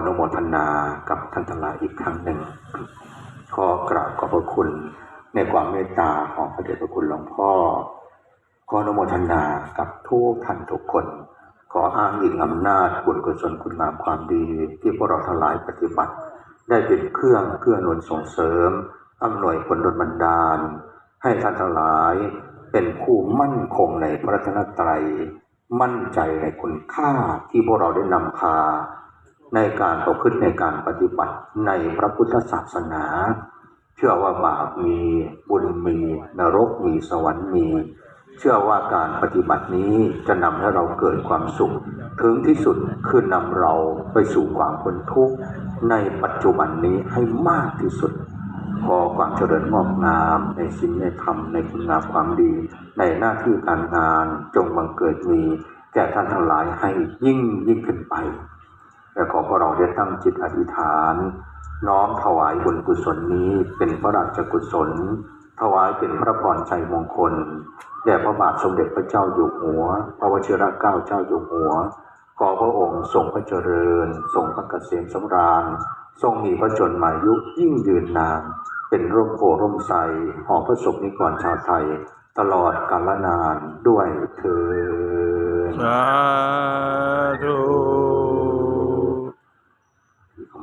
ออนุโมทนากับท่านทั้งหลายอีกครั้งหนึ่ง ขอกราบขอบพระคุณในความเมตตาของพระเดชพระคุณหลวงพ่อ ขออนุโมทนากับทุกท่านทุกคน ขออ้างอิงอำนาจบุญกุศลคุณงามความดี ที่พวกเราทั้งหลายปฏิบัติ ได้เป็นเครื่องเกื้อหนุนส่งเสริมอำนวยผลดลบันดาล ให้ท่านทั้งหลาย เป็นผู้มั่นคงในพระรัตนตรัย มั่นใจในคุณค่าที่พวกเราได้นำพา ในการประพฤติในการปฏิบัติในพระพุทธศาสนา เชื่อว่าบาปมีบุญมีนรกมีสวรรค์มี เชื่อว่าการปฏิบัตินี้จะนำให้เราเกิดความสุข ถึงที่สุดคือนำเราไปสู่ความพ้นทุกข์ในปัจจุบันนี้ให้มากที่สุด ขอความเจริญงอกงาม ในสิ่งในธรรมในคุณงามความดี ในหน้าที่การงานจงบังเกิดมี แก่ท่านทั้งหลายให้ยิ่งยิ่งขึ้นไป และขอพวกเราได้ตั้งจิตอธิษฐาน น้อมถวายบุญกุศลนี้เป็นพระราชกุศล ถวายเป็นพระพรชัยมงคลแด่พระบาทสมเด็จพระเจ้าอยู่หัว พระวชิรเกล้าเจ้าอยู่หัว ขอพระองค์ทรงพระเจริญ ทรงพระเกษมสำราญ ทรงมีพระชนมายุยิ่งยืนนาน เป็นร่มโพร่มใสของพระสงฆ์นิกรชาวไทย ตลอดกาลนานด้วยเธอ